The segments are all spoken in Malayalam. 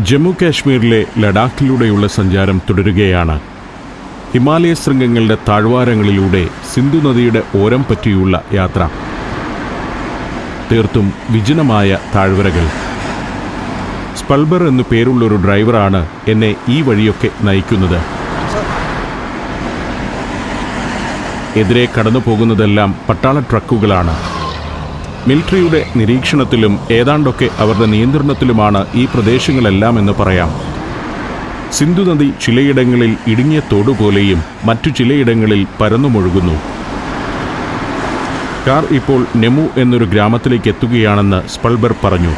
ജമ്മു കാശ്മീരിലെ ലഡാക്കിലൂടെയുള്ള സഞ്ചാരം തുടരുകയാണ്. ഹിമാലയ ശൃംഗങ്ങളുടെ താഴ്വാരങ്ങളിലൂടെ സിന്ധു നദിയുടെ ഓരം പറ്റിയുള്ള യാത്ര. തീർത്തും വിജനമായ താഴ്വരകൾ. സ്പൾബർ എന്നു പേരുള്ളൊരു ഡ്രൈവറാണ് എന്നെ ഈ വഴിയൊക്കെ നയിക്കുന്നത്. എതിരെ കടന്നു പോകുന്നതെല്ലാം പട്ടാള ട്രക്കുകളാണ്. മിലിറ്ററിയുടെ നിരീക്ഷണത്തിലും ഏതാണ്ടൊക്കെ അവരുടെ നിയന്ത്രണത്തിലുമാണ് ഈ പ്രദേശങ്ങളെല്ലാം എന്ന് പറയാം. സിന്ധു നദി ചിലയിടങ്ങളിൽ ഇടുങ്ങിയ തോടുപോലെയും മറ്റു ചിലയിടങ്ങളിൽ പരന്നുമൊഴുകുന്നു. കാർ ഇപ്പോൾ നെമു എന്നൊരു ഗ്രാമത്തിലേക്ക് എത്തുകയാണെന്ന് സ്പൾബർ പറഞ്ഞു.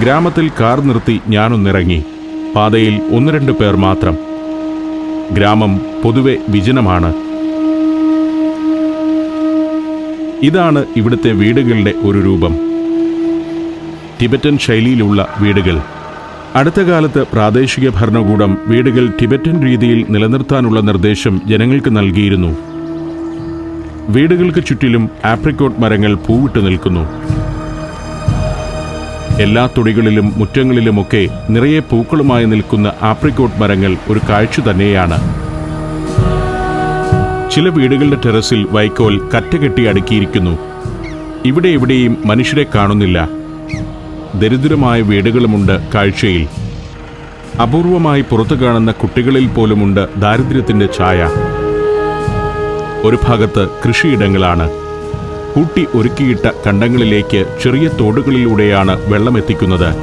ഗ്രാമത്തിൽ കാർ നിർത്തി ഞാനൊന്നിറങ്ങി. പാതയിൽ ഒന്ന് രണ്ട് പേർ മാത്രം. ഗ്രാമം പൊതുവെ വിജനമാണ്. ഇതാണ് ഇവിടുത്തെ വീടുകളുടെ ഒരു രൂപം. ടിബറ്റൻ ശൈലിയിലുള്ള വീടുകൾ. അടുത്ത കാലത്ത് പ്രാദേശിക ഭരണകൂടം വീടുകൾ ടിബറ്റൻ രീതിയിൽ നിലനിർത്താനുള്ള നിർദ്ദേശം ജനങ്ങൾക്ക് നൽകിയിരുന്നു. വീടുകൾക്ക് ചുറ്റിലും ആപ്രിക്കോട്ട് മരങ്ങൾ പൂവിട്ട് നിൽക്കുന്നു. എല്ലാ തൊടികളിലും മുറ്റങ്ങളിലുമൊക്കെ നിറയെ പൂക്കളുമായി നിൽക്കുന്ന ആപ്രിക്കോട്ട് മരങ്ങൾ ഒരു കാഴ്ച തന്നെയാണ്. ചില വീടുകളുടെ ടെറസിൽ വൈക്കോൽ കറ്റകെട്ടി അടുക്കിയിരിക്കുന്നു. ഇവിടെ എവിടെയും മനുഷ്യരെ കാണുന്നില്ല. ദരിദ്രമായ വീടുകളുമുണ്ട് കാഴ്ചയിൽ. അപൂർവമായി പുറത്തു കാണുന്ന കുട്ടികളിൽ പോലുമുണ്ട് ദാരിദ്ര്യത്തിന്റെ ഛായ. ഒരു ഭാഗത്ത് കൃഷിയിടങ്ങളാണ്. കൂട്ടി ഒരുക്കിയിട്ട കണ്ടങ്ങളിലേക്ക് ചെറിയ തോടുകളിലൂടെയാണ് വെള്ളമെത്തിക്കുന്നത്.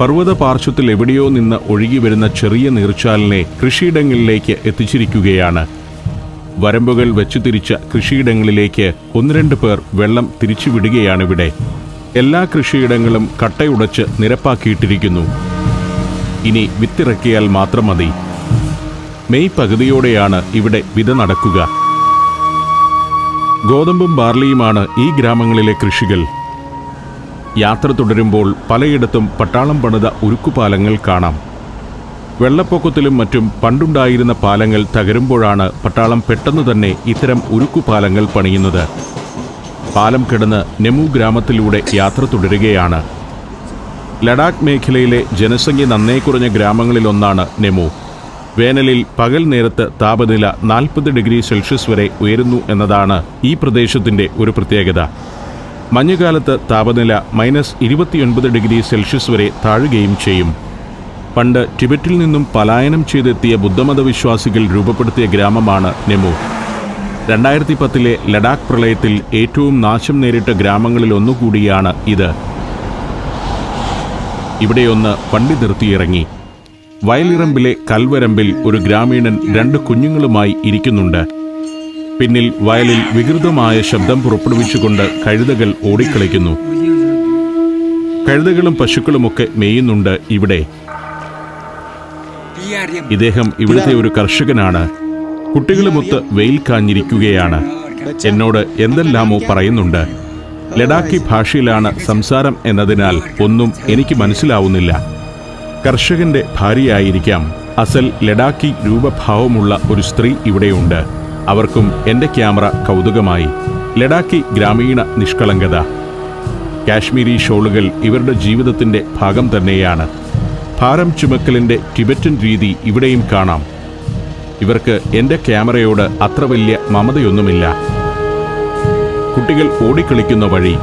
പർവത പാർശ്വത്തിൽ എവിടെയോ നിന്ന് ഒഴുകി വരുന്ന ചെറിയ നീർച്ചാലിനെ കൃഷിയിടങ്ങളിലേക്ക് എത്തിച്ചിരിക്കുകയാണ്. വരമ്പുകൾ വെച്ചു തിരിച്ച കൃഷിയിടങ്ങളിലേക്ക് ഒന്ന് രണ്ട് പേർ വെള്ളം തിരിച്ചുവിടുകയാണിവിടെ എല്ലാ കൃഷിയിടങ്ങളും കട്ടയുടച്ച് നിരപ്പാക്കിയിട്ടിരിക്കുന്നു. ഇനി വിത്തിറക്കിയാൽ മാത്രം മതി. മെയ് പകുതിയോടെയാണ് ഇവിടെ വിത നടക്കുക. ഗോതമ്പും ബാർലിയുമാണ് ഈ ഗ്രാമങ്ങളിലെ കൃഷികൾ. യാത്ര തുടരുമ്പോൾ പലയിടത്തും പട്ടാളം പണിത ഉരുക്കുപാലങ്ങൾ കാണാം. വെള്ളപ്പൊക്കത്തിലും മറ്റും പണ്ടുണ്ടായിരുന്ന പാലങ്ങൾ തകരുമ്പോഴാണ് പട്ടാളം പെട്ടെന്ന് തന്നെ ഇത്തരം ഉരുക്കുപാലങ്ങൾ പണിയുന്നത്. പാലം കിടന്ന് നെമു ഗ്രാമത്തിലൂടെ യാത്ര തുടരുകയാണ്. ലഡാക്ക് മേഖലയിലെ ജനസംഖ്യ നന്നേ കുറഞ്ഞ ഗ്രാമങ്ങളിലൊന്നാണ് നെമു. വേനലിൽ പകൽ നേരത്ത് താപനില നാൽപ്പത് ഡിഗ്രി സെൽഷ്യസ് വരെ ഉയരുന്നു എന്നതാണ് ഈ പ്രദേശത്തിന്റെ ഒരു പ്രത്യേകത. മഞ്ഞുകാലത്ത് താപനില മൈനസ് ഇരുപത്തിയൊൻപത് ഡിഗ്രി സെൽഷ്യസ് വരെ താഴുകയും ചെയ്യും. പണ്ട് ടിബറ്റിൽ നിന്നും പലായനം ചെയ്തെത്തിയ ബുദ്ധമത വിശ്വാസികൾ രൂപപ്പെടുത്തിയ ഗ്രാമമാണ് നെമു. രണ്ടായിരത്തി പത്തിലെ ലഡാക്ക് പ്രളയത്തിൽ ഏറ്റവും നാശം നേരിട്ട ഗ്രാമങ്ങളിൽ ഒന്നുകൂടിയാണ് ഇത്. ഇവിടെയൊന്ന് വണ്ടി നിർത്തിയിറങ്ങി വയലിറമ്പിലെ കൽവരമ്പിൽ ഒരു ഗ്രാമീണൻ രണ്ട് കുഞ്ഞുങ്ങളുമായി ഇരിക്കുന്നുണ്ട്. പിന്നിൽ വയലിൽ വികൃതമായ ശബ്ദം പുറപ്പെടുവിച്ചുകൊണ്ട് കഴുതകൾ ഓടിക്കളിക്കുന്നു. കഴുതകളും പശുക്കളുമൊക്കെ മേയുന്നുണ്ട് ഇവിടെ. ഇദ്ദേഹം ഇവിടുത്തെ ഒരു കർഷകനാണ്. കുട്ടികളുമൊത്ത് വെയിൽ കാഞ്ഞിരിക്കുകയാണ്. എന്നോട് എന്തെല്ലാമോ പറയുന്നുണ്ട്. ലഡാക്കി ഭാഷയിലാണ് സംസാരം എന്നതിനാൽ ഒന്നും എനിക്ക് മനസ്സിലാവുന്നില്ല. കർഷകന്റെ ഭാര്യയായിരിക്കാം. അസൽ ലഡാക്കി രൂപഭാവമുള്ള ഒരു സ്ത്രീ ഇവിടെയുണ്ട്. അവർക്കും എന്റെ ക്യാമറ കൗതുകമായി. ലഡാക്കി ഗ്രാമീണ നിഷ്കളങ്കത. കാശ്മീരി ഷോളുകൾ ഇവരുടെ ജീവിതത്തിന്റെ ഭാഗം തന്നെയാണ്. ഭാരം ചുമക്കലിന്റെ ടിബറ്റൻ രീതി ഇവിടെയും കാണാം. ഇവർക്ക് എന്റെ ക്യാമറയോട് അത്ര വലിയ മമതയൊന്നുമില്ല. കുട്ടികൾ ഓടിക്കളിക്കുന്ന വഴി.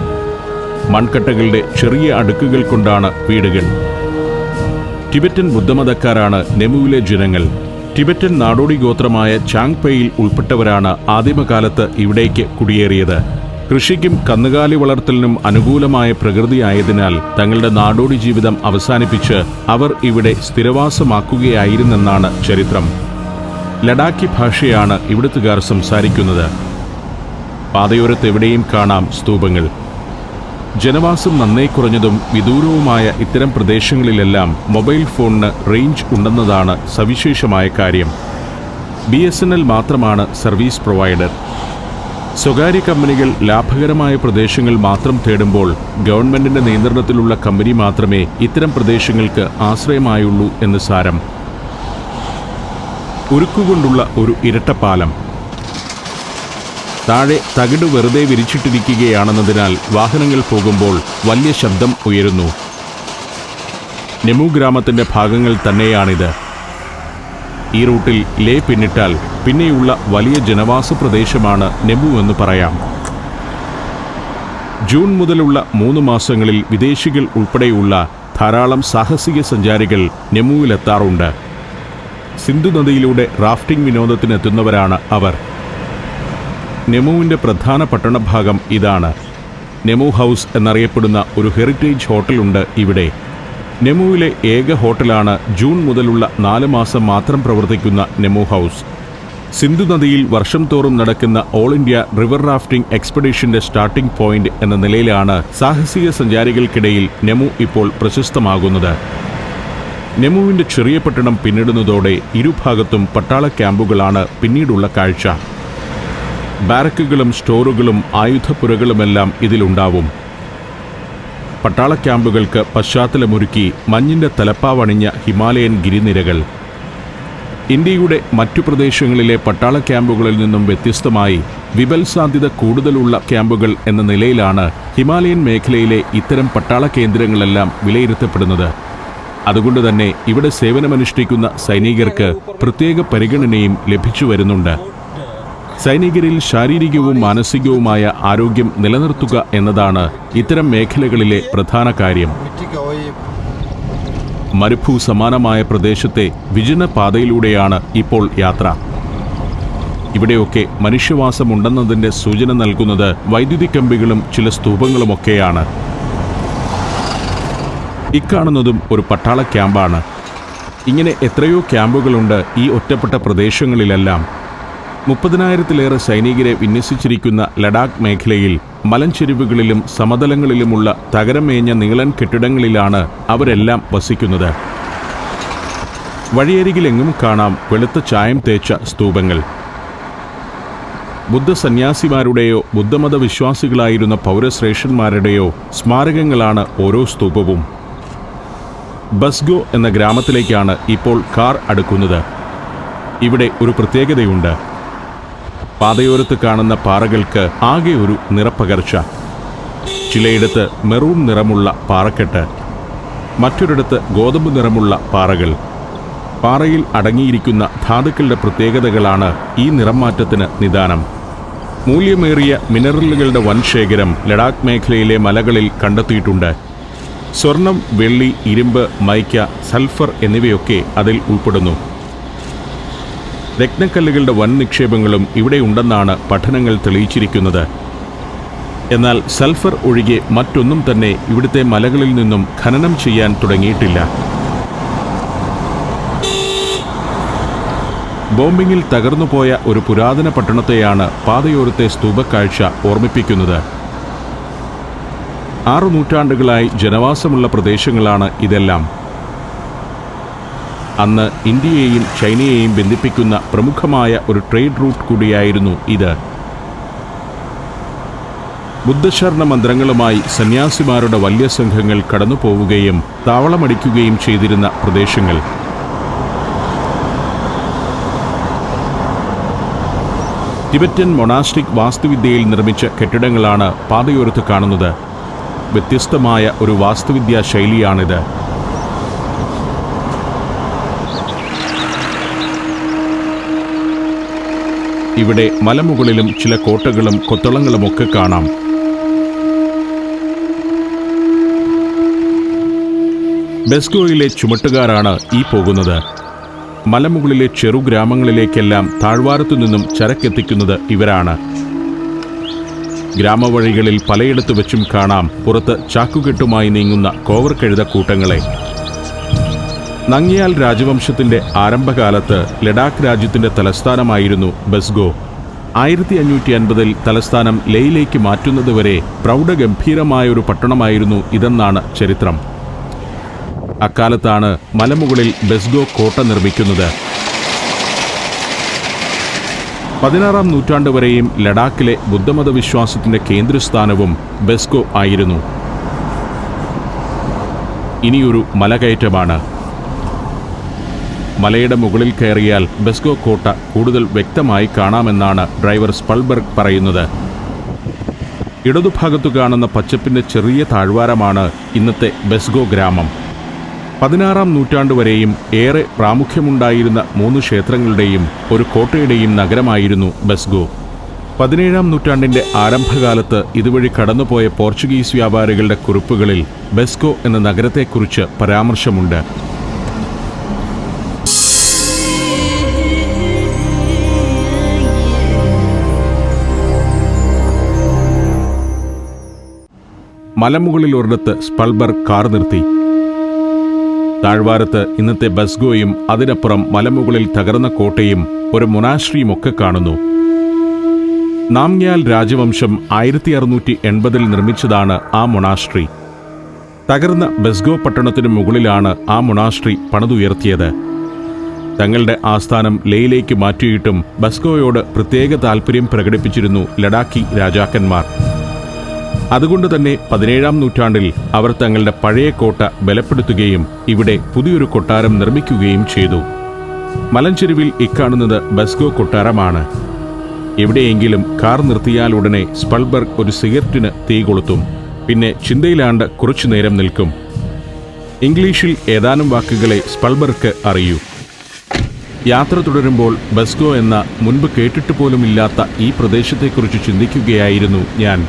മൺകട്ടകളുടെ ചെറിയ അടുക്കുകൾ കൊണ്ടാണ് വീടുകൾ. ടിബറ്റൻ ബുദ്ധമതക്കാരാണ് നെമുവിലെ ജനങ്ങൾ. ടിബറ്റൻ നാടോടി ഗോത്രമായ ചാങ്പെയിൽ ഉൾപ്പെട്ടവരാണ് ആദിമകാലത്ത് ഇവിടേക്ക് കുടിയേറിയത്. കൃഷിക്കും കന്നുകാലി വളർത്തലിനും അനുകൂലമായ പ്രകൃതി ആയതിനാൽ തങ്ങളുടെ നാടോടി ജീവിതം അവസാനിപ്പിച്ച് അവർ ഇവിടെ സ്ഥിരവാസമാക്കുകയായിരുന്നെന്നാണ് ചരിത്രം. ലഡാക്കി ഭാഷയാണ് ഇവിടുത്തുകാർ സംസാരിക്കുന്നത്. പാതയോരത്ത് എവിടെയും കാണാം സ്തൂപങ്ങൾ. ജനവാസം നന്നേ കുറഞ്ഞതും വിദൂരവുമായ ഇത്തരം പ്രദേശങ്ങളിലെല്ലാം മൊബൈൽ ഫോണിന് റേഞ്ച് ഉണ്ടെന്നതാണ് സവിശേഷമായ കാര്യം. ബി എസ് എൻ എൽ മാത്രമാണ് സർവീസ് പ്രൊവൈഡർ. സ്വകാര്യ കമ്പനികൾ ലാഭകരമായ പ്രദേശങ്ങൾ മാത്രം തേടുമ്പോൾ ഗവൺമെന്റിന്റെ നിയന്ത്രണത്തിലുള്ള കമ്പനി മാത്രമേ ഇത്തരം പ്രദേശങ്ങൾക്ക് ആശ്രയമായുള്ളൂ എന്ന് സാരം. ഉരുക്കുകൊണ്ടുള്ള ഒരു ഇരട്ടപ്പാലം. താഴെ തകിട് വെറുതെ വിരിച്ചിട്ടിരിക്കുകയാണെന്നതിനാൽ വാഹനങ്ങൾ പോകുമ്പോൾ വലിയ ശബ്ദം ഉയരുന്നു. നെമു ഗ്രാമത്തിന്റെ ഭാഗങ്ങൾ തന്നെയാണിത്. ഈ റൂട്ടിൽ ലേ പിന്നിട്ടാൽ പിന്നെയുള്ള വലിയ ജനവാസ പ്രദേശമാണ് നെമു എന്ന് പറയാം. ജൂൺ മുതലുള്ള മൂന്ന് മാസങ്ങളിൽ വിദേശികൾ ഉൾപ്പെടെയുള്ള ധാരാളം സാഹസിക സഞ്ചാരികൾ നെമുവിലെത്താറുണ്ട്. സിന്ധു നദിയിലൂടെ റാഫ്റ്റിംഗ് വിനോദത്തിനെത്തുന്നവരാണ് അവർ. നെമുവിന്റെ പ്രധാന പട്ടണഭാഗം ഇതാണ്. നെമു ഹൗസ് എന്നറിയപ്പെടുന്ന ഒരു ഹെറിറ്റേജ് ഹോട്ടലുണ്ട് ഇവിടെ. നെമുവിലെ ഏക ഹോട്ടലാണ് ജൂൺ മുതലുള്ള നാല് മാസം മാത്രം പ്രവർത്തിക്കുന്ന നെമു ഹൗസ്. സിന്ധു നദിയിൽ വർഷം തോറും നടക്കുന്ന ഓൾ ഇന്ത്യ റിവർ റാഫ്റ്റിംഗ് എക്സ്പെഡീഷന്റെ സ്റ്റാർട്ടിംഗ് പോയിന്റ് എന്ന നിലയിലാണ് സാഹസിക സഞ്ചാരികൾക്കിടയിൽ നെമു ഇപ്പോൾ പ്രശസ്തമാകുന്നത്. നെമുവിന്റെ ചെറിയ പട്ടണം പിന്നിടുന്നതോടെ ഇരുഭാഗത്തും പട്ടാള ക്യാമ്പുകളാണ് പിന്നീടുള്ള കാഴ്ച. ബാരക്കുകളും സ്റ്റോറുകളും ആയുധപ്പുരകളുമെല്ലാം ഇതിലുണ്ടാവും. പട്ടാള ക്യാമ്പുകൾക്ക് പശ്ചാത്തലമൊരുക്കി മഞ്ഞിന്റെ തലപ്പാവണിഞ്ഞ ഹിമാലയൻ ഗിരിനിരകൾ. ഇന്ത്യയുടെ മറ്റു പ്രദേശങ്ങളിലെ പട്ടാള ക്യാമ്പുകളിൽ നിന്നും വ്യത്യസ്തമായി വിപൽ സാധ്യത കൂടുതലുള്ള ക്യാമ്പുകൾ എന്ന നിലയിലാണ് ഹിമാലയൻ മേഖലയിലെ ഇത്തരം പട്ടാള കേന്ദ്രങ്ങളെല്ലാം വിലയിരുത്തപ്പെടുന്നത്. അതുകൊണ്ട് തന്നെ ഇവിടെ സേവനമനുഷ്ഠിക്കുന്ന സൈനികർക്ക് പ്രത്യേക പരിഗണനയും ലഭിച്ചു വരുന്നുണ്ട് സൈനികരിൽ ശാരീരികവും മാനസികവുമായ ആരോഗ്യം നിലനിർത്തുക എന്നതാണ് ഇത്തരം മേഖലകളിലെ പ്രധാന കാര്യം. മരുഭൂ സമാനമായ പ്രദേശത്തെ വിജന പാതയിലൂടെയാണ് ഇപ്പോൾ യാത്ര. ഇവിടെയൊക്കെ മനുഷ്യവാസമുണ്ടെന്നതിന്റെ സൂചന നൽകുന്നത് വൈദ്യുതി കമ്പികളും ചില സ്തൂപങ്ങളുമൊക്കെയാണ്. ഇക്കാണുന്നതും ഒരു പട്ടാള ക്യാമ്പാണ്. ഇങ്ങനെ എത്രയോ ക്യാമ്പുകളുണ്ട് ഈ ഒറ്റപ്പെട്ട പ്രദേശങ്ങളിലെല്ലാം. മുപ്പതിനായിരത്തിലേറെ സൈനികരെ വിന്യസിച്ചിരിക്കുന്ന ലഡാക്ക് മേഖലയിൽ മലഞ്ചെരിവുകളിലും സമതലങ്ങളിലുമുള്ള തകരമേഞ്ഞ നീളൻ കെട്ടിടങ്ങളിലാണ് അവരെല്ലാം വസിക്കുന്നത്. വഴിയരികിലെങ്ങും കാണാം വെളുത്ത ചായം തേച്ച സ്തൂപങ്ങൾ. ബുദ്ധസന്യാസിമാരുടെയോ ബുദ്ധമത വിശ്വാസികളായിരുന്ന പൗരശ്രേഷ്ഠന്മാരുടെയോ സ്മാരകങ്ങളാണ് ഓരോ സ്തൂപവും. ബസ്ഗോ എന്ന ഗ്രാമത്തിലേക്കാണ് ഇപ്പോൾ കാർ അടുക്കുന്നത്. ഇവിടെ ഒരു പ്രത്യേകതയുണ്ട്. പാതയോരത്ത് കാണുന്ന പാറകൾക്ക് ആകെ ഒരു നിറപ്പകർച്ച. ചിലയിടത്ത് മെറൂൺ നിറമുള്ള പാറക്കെട്ട് മറ്റൊരിടത്ത് ഗോതമ്പ് നിറമുള്ള പാറകൾ. പാറയിൽ അടങ്ങിയിരിക്കുന്ന ധാതുക്കളുടെ പ്രത്യേകതകളാണ് ഈ നിറം മാറ്റത്തിന് നിദാനം. മൂല്യമേറിയ മിനറലുകളുടെ വൻ ശേഖരം ലഡാക്ക് മേഖലയിലെ മലകളിൽ കണ്ടെത്തിയിട്ടുണ്ട്. സ്വർണം വെള്ളി ഇരുമ്പ് മൈക്ക സൾഫർ എന്നിവയൊക്കെ അതിൽ ഉൾപ്പെടുന്നു. രത്നക്കല്ലുകളുടെ വൻ നിക്ഷേപങ്ങളും ഇവിടെ ഉണ്ടെന്നാണ് പഠനങ്ങൾ തെളിയിച്ചിരിക്കുന്നത്. എന്നാൽ സൾഫർ ഒഴികെ മറ്റൊന്നും തന്നെ ഇവിടുത്തെ മലകളിൽ നിന്നും ഖനനം ചെയ്യാൻ തുടങ്ങിയിട്ടില്ല. ബോംബിങ്ങിൽ തകർന്നുപോയ ഒരു പുരാതന പട്ടണത്തെയാണ് പാതയോരത്തെ സ്തൂപക്കാഴ്ച ഓർമ്മിപ്പിക്കുന്നത്. ആറു നൂറ്റാണ്ടുകളായി ജനവാസമുള്ള പ്രദേശങ്ങളാണ് ഇതെല്ലാം. അന്ന് ഇന്ത്യയെയും ചൈനയെയും ബന്ധിപ്പിക്കുന്ന പ്രമുഖമായ ഒരു ട്രേഡ് റൂട്ട് കൂടിയായിരുന്നു ഇത്. ബുദ്ധശരണ മന്ത്രങ്ങളുമായി സന്യാസിമാരുടെ വലിയ സംഘങ്ങൾ കടന്നുപോവുകയും താവളമടിക്കുകയും ചെയ്തിരുന്ന പ്രദേശങ്ങൾ. ടിബറ്റൻ മൊണാസ്റ്റിക് വാസ്തുവിദ്യയിൽ നിർമ്മിച്ച കെട്ടിടങ്ങളാണ് പാതയോരത്ത് കാണുന്നത്. വ്യത്യസ്തമായ ഒരു വാസ്തുവിദ്യാ ശൈലിയാണിത്. ഇവിടെ മലമുകളിലും ചില കോട്ടകളും കൊത്തളങ്ങളുമൊക്കെ കാണാം. ബെസ്കോയിലെ ചുമട്ടുകാരാണ് ഈ പോകുന്നത്. മലമുകളിലെ ചെറു ഗ്രാമങ്ങളിലേക്കെല്ലാം താഴ്വാരത്തു നിന്നും ചരക്കെത്തിക്കുന്നത് ഇവരാണ്. ഗ്രാമവഴികളിൽ പലയിടത്ത് വെച്ചും കാണാം പുറത്ത് ചാക്കുകെട്ടുമായി നീങ്ങുന്ന കോവർ കഴുത കൂട്ടങ്ങളെ. നങ്ങിയാൽ രാജവംശത്തിന്റെ ആരംഭകാലത്ത് ലഡാക്ക് രാജ്യത്തിന്റെ തലസ്ഥാനമായിരുന്നു ബസ്ഗോ. ആയിരത്തി അഞ്ഞൂറ്റി അൻപതിൽ തലസ്ഥാനം ലേയിലേക്ക് മാറ്റുന്നതുവരെ പ്രൗഢഗംഭീരമായ ഒരു പട്ടണമായിരുന്നു ഇതെന്നാണ് ചരിത്രം. അക്കാലത്താണ് മലമുകളിൽ ബസ്ഗോ കോട്ട നിർമ്മിക്കുന്നത്. പതിനാറാം നൂറ്റാണ്ട് വരെയും ലഡാക്കിലെ ബുദ്ധമത വിശ്വാസത്തിന്റെ കേന്ദ്രസ്ഥാനവും ബെസ്കോ ആയിരുന്നു. ഇനിയൊരു മലകയറ്റമാണ്. മലയുടെ മുകളിൽ കയറിയാൽ ബെസ്കോ കോട്ട കൂടുതൽ വ്യക്തമായി കാണാമെന്നാണ് ഡ്രൈവർ സ്പൾബർഗ് പറയുന്നത്. ഇടതുഭാഗത്തു കാണുന്ന പച്ചപ്പിന്റെ ചെറിയ താഴ്വാരമാണ് ഇന്നത്തെ ബെസ്ഗോ ഗ്രാമം. പതിനാറാം നൂറ്റാണ്ട് വരെയും ഏറെ പ്രാമുഖ്യമുണ്ടായിരുന്ന മൂന്ന് ക്ഷേത്രങ്ങളുടെയും ഒരു കോട്ടയുടെയും നഗരമായിരുന്നു ബെസ്ഗോ പതിനേഴാം നൂറ്റാണ്ടിന്റെ ആരംഭകാലത്ത് ഇതുവഴി കടന്നുപോയ പോർച്ചുഗീസ് വ്യാപാരികളുടെ കുറിപ്പുകളിൽ ബെസ്കോ എന്ന നഗരത്തെക്കുറിച്ച് പരാമർശമുണ്ട്. മലമുകളിൽ ഒരിടത്ത് സ്പൾബർ കാർ നിർത്തി. താഴ്വാരത്ത് ഇന്നത്തെ ബസ്ഗോയും അതിനപ്പുറം മലമുകളിൽ തകർന്ന കോട്ടയും ഒരു മൊനാശ്രിയുമൊക്കെ കാണുന്നു. നാംഗ്യാൽ രാജവംശം ആയിരത്തി അറുന്നൂറ്റി എൺപതിൽ നിർമ്മിച്ചതാണ് ആ മൊണാസ്ട്രി തകർന്ന ബസ്ഗോ പട്ടണത്തിനു മുകളിലാണ് ആ മൊണാസ്ട്രി പണിതുയർത്തിയത്. തങ്ങളുടെ ആസ്ഥാനം ലേയിലേക്ക് മാറ്റിയിട്ടും ബസ്ഗോയോട് പ്രത്യേക താൽപ്പര്യം പ്രകടിപ്പിച്ചിരുന്നു ലഡാക്കി രാജാക്കന്മാർ. അതുകൊണ്ട് തന്നെ പതിനേഴാം നൂറ്റാണ്ടിൽ അവർ തങ്ങളുടെ പഴയ കോട്ട ബലപ്പെടുത്തുകയും ഇവിടെ പുതിയൊരു കൊട്ടാരം നിർമ്മിക്കുകയും ചെയ്തു. മലഞ്ചെരുവിൽ ഇക്കാണുന്നത് ബസ്കോ കൊട്ടാരമാണ്. എവിടെയെങ്കിലും കാർ നിർത്തിയാൽ ഉടനെ സ്പൾബർഗ് ഒരു സിഗരറ്റിന് തീ കൊളുത്തും പിന്നെ ചിന്തയിലാണ്ട് കുറച്ചു നേരം നിൽക്കും. ഇംഗ്ലീഷിൽ ഏതാനും വാക്കുകളെ സ്പൾബർക്ക് അറിയൂ. യാത്ര തുടരുമ്പോൾ ബസ്കോ എന്ന മുൻപ് കേട്ടിട്ട് പോലുമില്ലാത്ത ഈ പ്രദേശത്തെക്കുറിച്ച് ചിന്തിക്കുകയായിരുന്നു ഞാൻ.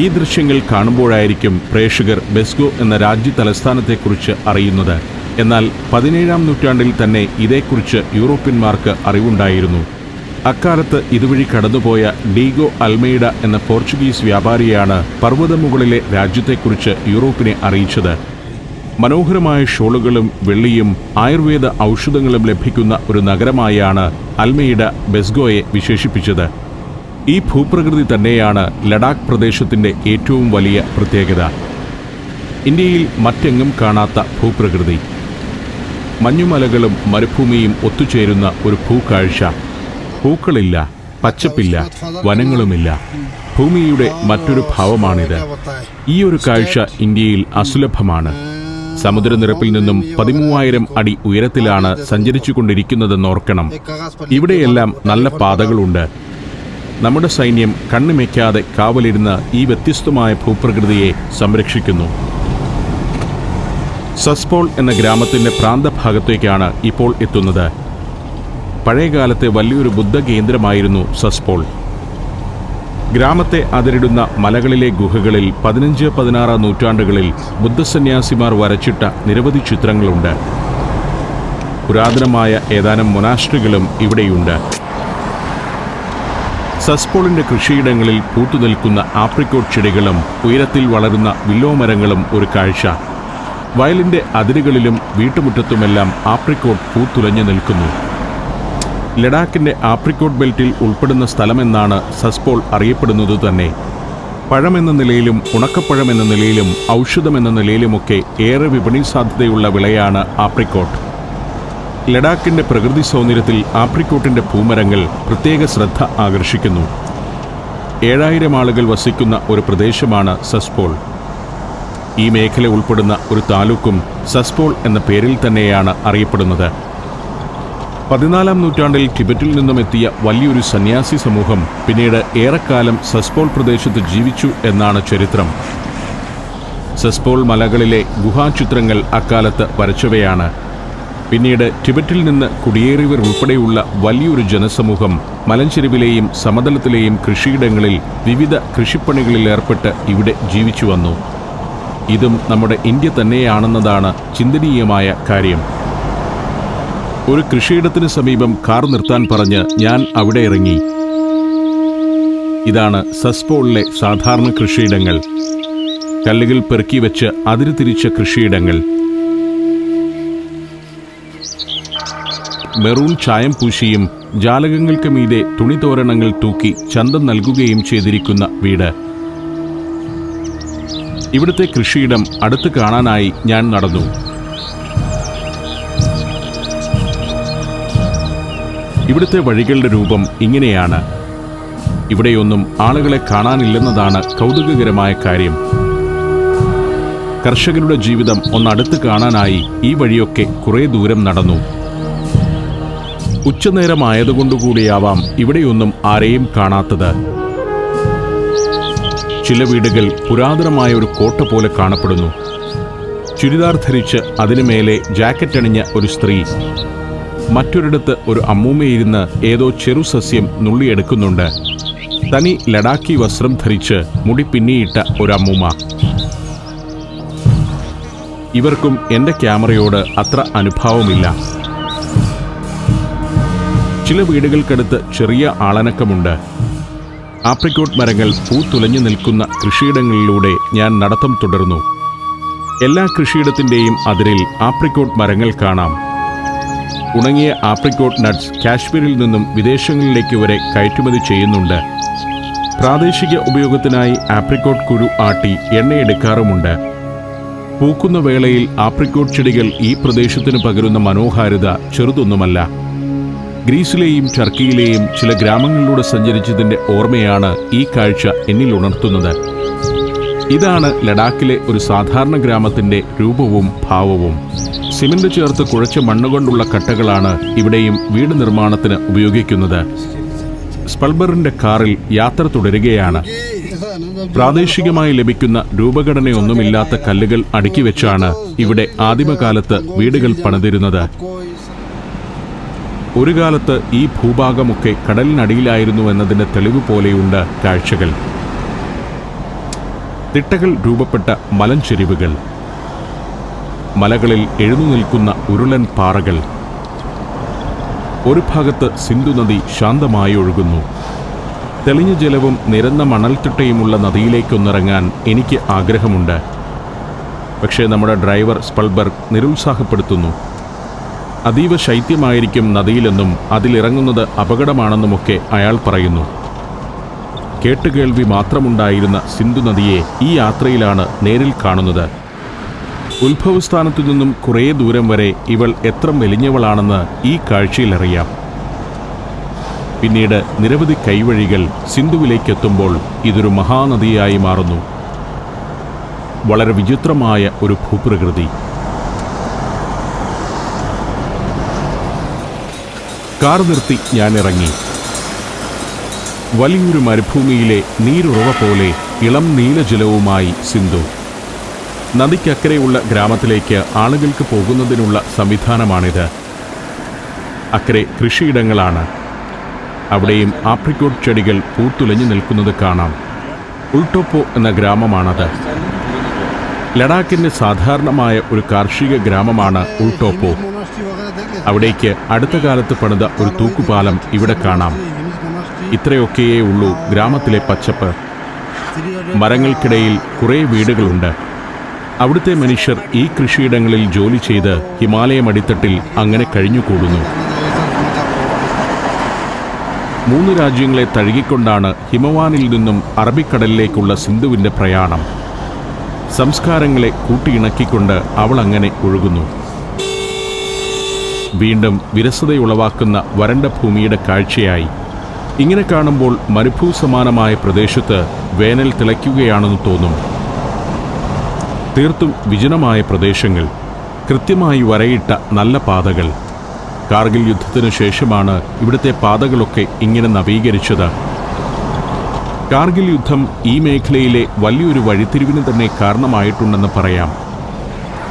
ഈ ദൃശ്യങ്ങൾ കാണുമ്പോഴായിരിക്കും പ്രേക്ഷകർ ബെസ്ഗോ എന്ന രാജ്യ തലസ്ഥാനത്തെക്കുറിച്ച് അറിയുന്നത്. എന്നാൽ പതിനേഴാം നൂറ്റാണ്ടിൽ തന്നെ ഇതേക്കുറിച്ച് യൂറോപ്യന്മാർക്ക് അറിവുണ്ടായിരുന്നു. അക്കാലത്ത് ഇതുവഴി കടന്നുപോയ ഡീഗോ അൽമേഡ എന്ന പോർച്ചുഗീസ് വ്യാപാരിയാണ് പർവതമുകളിലെ രാജ്യത്തെക്കുറിച്ച് യൂറോപ്പിനെ അറിയിച്ചത്. മനോഹരമായ ഷോളുകളും വെള്ളിയും ആയുർവേദ ഔഷധങ്ങളും ലഭിക്കുന്ന ഒരു നഗരമായാണ് അൽമേഡ ബെസ്ഗോയെ വിശേഷിപ്പിച്ചത്. ഈ ഭൂപ്രകൃതി തന്നെയാണ് ലഡാക്ക് പ്രദേശത്തിന്റെ ഏറ്റവും വലിയ പ്രത്യേകത. ഇന്ത്യയിൽ മറ്റെങ്ങും കാണാത്ത ഭൂപ്രകൃതി. മഞ്ഞുമലകളും മരുഭൂമിയും ഒത്തുചേരുന്ന ഒരു ഭൂക്കാഴ്ച. പൂക്കളില്ല പച്ചപ്പില്ല വനങ്ങളുമില്ല. ഭൂമിയുടെ മറ്റൊരു ഭാവമാണിത്. ഈ ഒരു കാഴ്ച ഇന്ത്യയിൽ അസുലഭമാണ്. സമുദ്രനിരപ്പിൽ നിന്നും പതിമൂവായിരം അടി ഉയരത്തിലാണ് സഞ്ചരിച്ചു കൊണ്ടിരിക്കുന്നതെന്നോർക്കണം ഇവിടെയെല്ലാം നല്ല പാതകളുണ്ട്. നമ്മുടെ സൈന്യം കണ്ണുമയ്ക്കാതെ കാവലിരുന്ന ഈ വ്യത്യസ്തമായ ഭൂപ്രകൃതിയെ സംരക്ഷിക്കുന്നു. സസ്പോൾ എന്ന ഗ്രാമത്തിന്റെ പ്രാന്തഭാഗത്തേക്കാണ് ഇപ്പോൾ എത്തുന്നത്. പഴയകാലത്തെ വലിയൊരു ബുദ്ധ കേന്ദ്രമായിരുന്നു സസ്പോൾ. ഗ്രാമത്തെ അതിരിടുന്ന മലകളിലെ ഗുഹകളിൽ പതിനഞ്ച് പതിനാറ് നൂറ്റാണ്ടുകളിൽ ബുദ്ധസന്യാസിമാർ വരച്ചിട്ട നിരവധി ചിത്രങ്ങളുണ്ട്. പുരാതനമായ ഏതാനും മൊനാസ്ട്രികളും ഇവിടെയുണ്ട്. സസ്പോളിന്റെ കൃഷിയിടങ്ങളിൽ പൂത്തുനിൽക്കുന്ന ആപ്രിക്കോട്ട് ചെടികളും ഉയരത്തിൽ വളരുന്ന വില്ലോ മരങ്ങളും ഒരു കാഴ്ച. വയലിന്റെ അതിരുകളിലും വീട്ടുമുറ്റത്തുമെല്ലാം ആപ്രിക്കോട്ട് പൂത്തുലഞ്ഞു നിൽക്കുന്നു. ലഡാക്കിന്റെ ആപ്രിക്കോട്ട് ബെൽറ്റിൽ ഉൾപ്പെടുന്ന സ്ഥലമെന്നാണ് സസ്പോൾ അറിയപ്പെടുന്നത് തന്നെ. പഴമെന്ന നിലയിലും ഉണക്കപ്പഴമെന്ന നിലയിലും ഔഷധമെന്ന നിലയിലുമൊക്കെ ഏറെ വിപണി സാധ്യതയുള്ള വിളയാണ് ആപ്രിക്കോട്ട്. ലഡാക്കിന്റെ പ്രകൃതി സൗന്ദര്യത്തിൽ ആപ്രിക്കോട്ടിന്റെ പൂമരങ്ങൾ പ്രത്യേക ശ്രദ്ധ ആകർഷിക്കുന്നു. ഏഴായിരം ആളുകൾ വസിക്കുന്ന ഒരു പ്രദേശമാണ് സസ്പോൾ. ഈ മേഖല ഉൾപ്പെടുന്ന ഒരു താലൂക്കും സസ്പോൾ എന്ന പേരിൽ തന്നെയാണ് അറിയപ്പെടുന്നത്. പതിനാലാം നൂറ്റാണ്ടിൽ ടിബറ്റിൽ നിന്നും എത്തിയ വലിയൊരു സന്യാസി സമൂഹം പിന്നീട് ഏറെക്കാലം സസ്പോൾ പ്രദേശത്ത് ജീവിച്ചു എന്നാണ് ചരിത്രം. സസ്പോൾ മലകളിലെ ഗുഹാചിത്രങ്ങൾ അക്കാലത്ത് വരച്ചവയാണ്. പിന്നീട് ടിബറ്റിൽ നിന്ന് കുടിയേറിയവർ ഉൾപ്പെടെയുള്ള വലിയൊരു ജനസമൂഹം മലഞ്ചെരുവിലെയും സമതലത്തിലെയും കൃഷിയിടങ്ങളിൽ വിവിധ കൃഷിപ്പണികളിൽ ഏർപ്പെട്ട് ഇവിടെ ജീവിച്ചു വന്നു. ഇതും നമ്മുടെ ഇന്ത്യ തന്നെയാണെന്നതാണ് ചിന്തനീയമായ കാര്യം. ഒരു കൃഷിയിടത്തിന് സമീപം കാർ നിർത്താൻ പറഞ്ഞ് ഞാൻ അവിടെ ഇറങ്ങി. ഇതാണ് സസ്പോളിലെ സാധാരണ കൃഷിയിടങ്ങൾ. കല്ലുകൾ പെറുക്കി വെച്ച് അതിരുതിരിച്ച കൃഷിയിടങ്ങൾ. മെറൂൺ ചായം പൂശിയും ജാലകങ്ങൾക്ക് മീതെ തുണിതോരണങ്ങൾ തൂക്കി ചന്തം നൽകുകയും ചെയ്തിരിക്കുന്ന വീട്. ഇവിടുത്തെ കൃഷിയിടം അടുത്ത് കാണാനായി ഞാൻ നടന്നു. ഇവിടുത്തെ വഴികളുടെ രൂപം ഇങ്ങനെയാണ്. ഇവിടെയൊന്നും ആളുകളെ കാണാനില്ലെന്നതാണ് കൗതുകകരമായ കാര്യം. കർഷകരുടെ ജീവിതം ഒന്നടുത്ത് കാണാനായി ഈ വഴിയൊക്കെ കുറേ ദൂരം നടന്നു. ഉച്ചനേരമായതുകൊണ്ടുകൂടിയാവാം ഇവിടെയൊന്നും ആരെയും കാണാത്തത്. ചില വീടുകൾ പുരാതനമായ ഒരു കോട്ട പോലെ കാണപ്പെടുന്നു. ചുരിദാർ ധരിച്ച് അതിനു മേലെ ജാക്കറ്റ് അണിഞ്ഞ ഒരു സ്ത്രീ. മറ്റൊരിടത്ത് ഒരു അമ്മൂമ്മയിരുന്ന് ഏതോ ചെറുസസ്യം നുള്ളിയെടുക്കുന്നുണ്ട്. തനി ലഡാക്കി വസ്ത്രം ധരിച്ച് മുടി പിന്നിയിട്ട ഒരു അമ്മൂമ്മ. ഇവർക്കും എന്റെ ക്യാമറയോട് അത്ര അനുഭാവമില്ല. ചില വീടുകൾക്കടുത്ത് ചെറിയ ആളനക്കമുണ്ട്. ആപ്രിക്കോട്ട് മരങ്ങൾ പൂത്തുലഞ്ഞു നിൽക്കുന്ന കൃഷിയിടങ്ങളിലൂടെ ഞാൻ നടത്തം തുടർന്നു. എല്ലാ കൃഷിയിടത്തിന്റെയും അതിരിൽ ആപ്രിക്കോട്ട് മരങ്ങൾ കാണാം. ഉണങ്ങിയ ആപ്രിക്കോട്ട് നട്ട്സ് കാശ്മീരിൽ നിന്നും വിദേശങ്ങളിലേക്ക് വരെ കയറ്റുമതി ചെയ്യുന്നുണ്ട്. പ്രാദേശിക ഉപയോഗത്തിനായി ആപ്രിക്കോട്ട് കുരു ആട്ടി എണ്ണയെടുക്കാറുമുണ്ട്. പൂക്കുന്ന വേളയിൽ ആപ്രിക്കോട്ട് ചെടികൾ ഈ പ്രദേശത്തിന് പകരുന്ന മനോഹാരിത ചെറുതൊന്നുമല്ല. ഗ്രീസിലെയും ടർക്കിയിലെയും ചില ഗ്രാമങ്ങളിലൂടെ സഞ്ചരിച്ചതിന്റെ ഓർമ്മയാണ് ഈ കാഴ്ച എന്നിൽ ഉണർത്തുന്നത്. ഇതാണ് ലഡാക്കിലെ ഒരു സാധാരണ ഗ്രാമത്തിന്റെ രൂപവും ഭാവവും. സിമന്റ് ചേർത്ത് കുഴച്ച മണ്ണുകൊണ്ടുള്ള കട്ടകളാണ് ഇവിടെയും വീട് നിർമ്മാണത്തിന് ഉപയോഗിക്കുന്നത്. സ്പൾബറിന്റെ കാറിൽ യാത്ര തുടരുകയാണ്. പ്രാദേശികമായി ലഭിക്കുന്ന രൂപഘടനയൊന്നുമില്ലാത്ത കല്ലുകൾ അടുക്കി വെച്ചാണ് ഇവിടെ ആദിമകാലത്ത് വീടുകൾ പണിതിരുന്നത്. ഒരു കാലത്ത് ഈ ഭൂഭാഗമൊക്കെ കടലിനടിയിലായിരുന്നു എന്നതിന്റെ തെളിവ് പോലെയുണ്ട് കാഴ്ചകൾ. തിട്ടകൾ രൂപപ്പെട്ട മലഞ്ചെരിവുകൾ. മലകളിൽ എഴുന്നു നിൽക്കുന്ന ഉരുളൻ പാറകൾ. ഒരു ഭാഗത്ത് സിന്ധു നദി ശാന്തമായി ഒഴുകുന്നു. തെളിഞ്ഞ ജലവും നിരന്ന മണൽത്തിട്ടയുമുള്ള നദിയിലേക്കൊന്നിറങ്ങാൻ എനിക്ക് ആഗ്രഹമുണ്ട്. പക്ഷേ നമ്മുടെ ഡ്രൈവർ സ്പൾബർഗ് നിരുത്സാഹപ്പെടുത്തുന്നു. അതീവ ശൈത്യമായിരിക്കും നദിയിലെന്നും അതിലിറങ്ങുന്നത് അപകടമാണെന്നുമൊക്കെ അയാൾ പറയുന്നു. കേട്ടുകേൾവി മാത്രമുണ്ടായിരുന്ന സിന്ധു നദിയെ ഈ യാത്രയിലാണ് നേരിൽ കാണുന്നത്. ഉത്ഭവസ്ഥാനത്തു നിന്നും കുറേ ദൂരം വരെ ഇവൾ എത്ര മെലിഞ്ഞവളാണെന്ന് ഈ കാഴ്ചയിലറിയാം. പിന്നീട് നിരവധി കൈവഴികൾ സിന്ധുവിലേക്കെത്തുമ്പോൾ ഇതൊരു മഹാനദിയായി മാറുന്നു. വളരെ വിചിത്രമായ ഒരു ഭൂപ്രകൃതി. കാർ നിർത്തി ഞാൻ ഇറങ്ങി. വലിയൊരു മരുഭൂമിയിലെ നീരുറവ പോലെ ഇളം നീലജലവുമായി സിന്ധു. നദിക്കക്കരെയുള്ള ഗ്രാമത്തിലേക്ക് ആളുകൾക്ക് പോകുന്നതിനുള്ള സംവിധാനമാണിത്. അക്കരെ കൃഷിയിടങ്ങളാണ്. അവിടെയും ആപ്രിക്കോട്ട് ചെടികൾ പൂത്തുലഞ്ഞു നിൽക്കുന്നത് കാണാം. ഉൾട്ടോപ്പോ എന്ന ഗ്രാമമാണത്. ലഡാക്കിന്റെ സാധാരണമായ ഒരു കാർഷിക ഗ്രാമമാണ് ഉൾട്ടോപ്പോ അവിടേക്ക് അടുത്ത കാലത്ത് പണിത ഒരു തൂക്കുപാലം ഇവിടെ കാണാം. ഇത്രയൊക്കെയേ ഉള്ളൂ ഗ്രാമത്തിലെ പച്ചപ്പ്. മരങ്ങൾക്കിടയിൽ കുറേ വീടുകളുണ്ട്. അവിടുത്തെ മനുഷ്യർ ഈ കൃഷിയിടങ്ങളിൽ ജോലി ചെയ്ത് ഹിമാലയം അടിത്തട്ടിൽ അങ്ങനെ കഴിഞ്ഞുകൂടുന്നു. മൂന്ന് രാജ്യങ്ങളെ തഴുകിക്കൊണ്ടാണ് ഹിമവാനിൽ നിന്നും അറബിക്കടലിലേക്കുള്ള സിന്ധുവിന്റെ പ്രയാണം. സംസ്കാരങ്ങളെ കൂട്ടിയിണക്കിക്കൊണ്ട് അവൾ അങ്ങനെ ഒഴുകുന്നു. വീണ്ടും വിരസതയുളവാക്കുന്ന വരണ്ട ഭൂമിയുടെ കാഴ്ചയായി. ഇങ്ങനെ കാണുമ്പോൾ മരുഭൂസമാനമായ പ്രദേശത്ത് വേനൽ തിളയ്ക്കുകയാണെന്ന് തോന്നും. തീർത്തും വിജനമായ പ്രദേശങ്ങൾ കൃത്യമായി വരയിട്ട നല്ല പാതകൾ. കാർഗിൽ യുദ്ധത്തിനു ശേഷമാണ് ഇവിടുത്തെ പാതകളൊക്കെ ഇങ്ങനെ നവീകരിച്ചത്. കാർഗിൽ യുദ്ധം ഈ മേഖലയിലെ വലിയൊരു വഴിത്തിരിവിന് തന്നെ കാരണമായിട്ടുണ്ടെന്ന് പറയാം.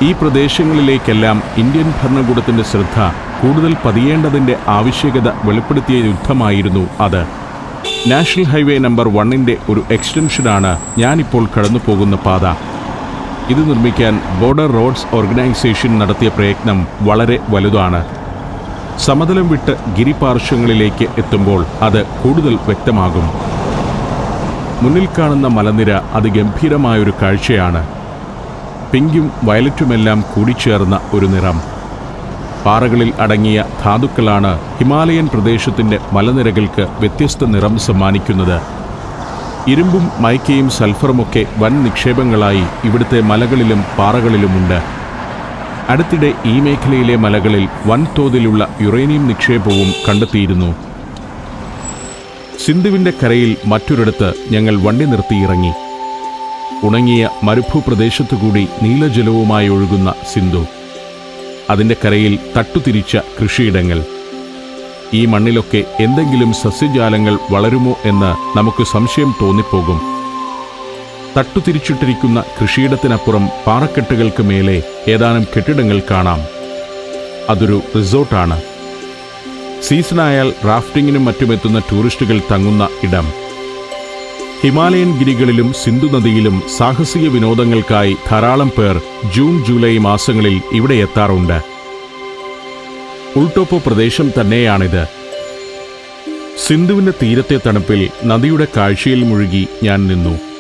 ഈ പ്രദേശങ്ങളിലേക്കെല്ലാം ഇന്ത്യൻ ഭരണകൂടത്തിന്റെ ശ്രദ്ധ കൂടുതൽ പതിയേണ്ടതിന്റെ ആവശ്യകത വെളിപ്പെടുത്തിയ യുദ്ധമായിരുന്നു അത്. നാഷണൽ ഹൈവേ നമ്പർ വണ്ണിന്റെ ഒരു എക്സ്റ്റൻഷനാണ് ഞാനിപ്പോൾ കടന്നു പോകുന്ന പാത. ഇത് നിർമ്മിക്കാൻ ബോർഡർ റോഡ്സ് ഓർഗനൈസേഷൻ നടത്തിയ പ്രയത്നം വളരെ വലുതാണ്. സമതലം വിട്ട് ഗിരിപാർശ്വങ്ങളിലേക്ക് എത്തുമ്പോൾ അത് കൂടുതൽ വ്യക്തമാകും. മുന്നിൽ കാണുന്ന മലനിര അതിഗംഭീരമായൊരു കാഴ്ചയാണ്. പിങ്കും വയലറ്റുമെല്ലാം കൂടിച്ചേർന്ന ഒരു നിറം. പാറകളിൽ അടങ്ങിയ ധാതുക്കളാണ് ഹിമാലയൻ പ്രദേശത്തിന്റെ മലനിരകൾക്ക് വ്യത്യസ്ത നിറം സമ്മാനിക്കുന്നത്. ഇരുമ്പും മൈക്കയും സൾഫറുമൊക്കെ വൻ നിക്ഷേപങ്ങളായി ഇവിടുത്തെ മലകളിലും പാറകളിലുമുണ്ട്. അടുത്തിടെ ഈ മേഖലയിലെ മലകളിൽ വൻതോതിലുള്ള യുറേനിയം നിക്ഷേപവും കണ്ടെത്തിയിരുന്നു. സിന്ധുവിന്റെ കരയിൽ മറ്റൊരിടത്ത് ഞങ്ങൾ വണ്ടി നിർത്തിയിറങ്ങി. ഉണങ്ങിയ മരുഭൂപ്രദേശത്തുകൂടി നീലജലവുമായി ഒഴുകുന്ന സിന്ധു. അതിന്റെ കരയിൽ തട്ടുതിരിച്ച കൃഷിയിടങ്ങൾ. ഈ മണ്ണിലൊക്കെ എന്തെങ്കിലും സസ്യജാലങ്ങൾ വളരുമോ എന്ന് നമുക്ക് സംശയം തോന്നിപ്പോകും. തട്ടുതിരിച്ചിട്ടിരിക്കുന്ന കൃഷിയിടത്തിനപ്പുറം പാറക്കെട്ടുകൾക്ക് മേലെ ഏതാനും കെട്ടിടങ്ങൾ കാണാം. അതൊരു റിസോർട്ടാണ്. സീസണായാൽ റാഫ്റ്റിങ്ങിനും മറ്റുമെത്തുന്ന ടൂറിസ്റ്റുകൾ തങ്ങുന്ന ഇടം. ഹിമാലയൻ ഗിരികളിലും സിന്ധു നദിയിലും സാഹസിക വിനോദങ്ങൾക്കായി ധാരാളം പേർ ജൂൺ ജൂലൈ മാസങ്ങളിൽ ഇവിടെ എത്താറുണ്ട്. ഉൾട്ടോപ്പ് പ്രദേശം തന്നെയാണിത്. സിന്ധുവിന്റെ തീരത്തെ തണുപ്പിൽ നദിയുടെ കാഴ്ചയിൽ മുഴുകി ഞാൻ നിന്നു.